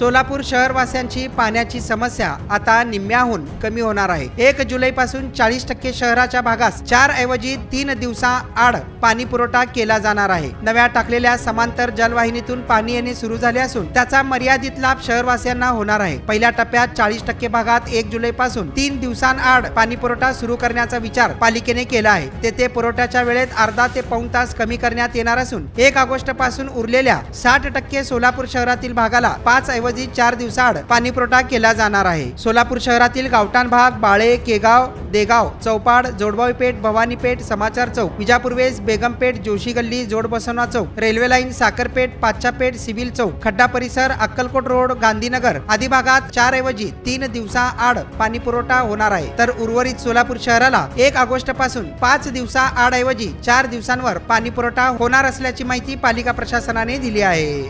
सोलापूर शहरवासियांची पाण्याची समस्या आता निम्म्याहून कमी होणार आहे. एक जुलै पासून चाळीस टक्के शहराच्या भागास चार ऐवजी तीन दिवसा आड पाणी पुरवठा केला जाणार आहे. नव्या टाकलेल्या समांतर जलवाहिनीतून पाणी येणे सुरू झाले असून त्याचा मर्यादित लाभ शहरवासियांना होणार आहे. पहिल्या टप्प्यात चाळीस टक्के भागात एक जुलै पासून तीन दिवसांआड पाणी पुरवठा सुरू करण्याचा विचार पालिकेने केला आहे. तेथे पुरवठ्याच्या वेळेत अर्धा ते पाऊण तास कमी करण्यात येणार असून एक ऑगस्टपासून उरलेल्या साठ टक्के सोलापूर शहरातील भागाला पाच ऐवजी चार दिवसाआड पाणी पुरवठा केला जाणार आहे. सोलापूर शहरातील गावठाण भाग बाळे केगाव देगाव चौपाड जोडबावी पेठ भवानी पेठ समाचार चौक विजापूर्वेस बेगमपेठ जोशी गल्ली जोड बसवना चौक railway line Sakharpeth Pachapeth civil चौक खड्डा परिसर अक्कलकोट रोड गांधीनगर आदी भागात चार ऐवजी तीन दिवसाआड पाणी पुरवठा होणार आहे. तर उर्वरित सोलापूर शहराला एक ऑगस्टपासून पाच दिवसाआड ऐवजी चार दिवसांवर पाणी पुरवठा होणार असल्याची माहिती पालिका प्रशासनाने दिली आहे.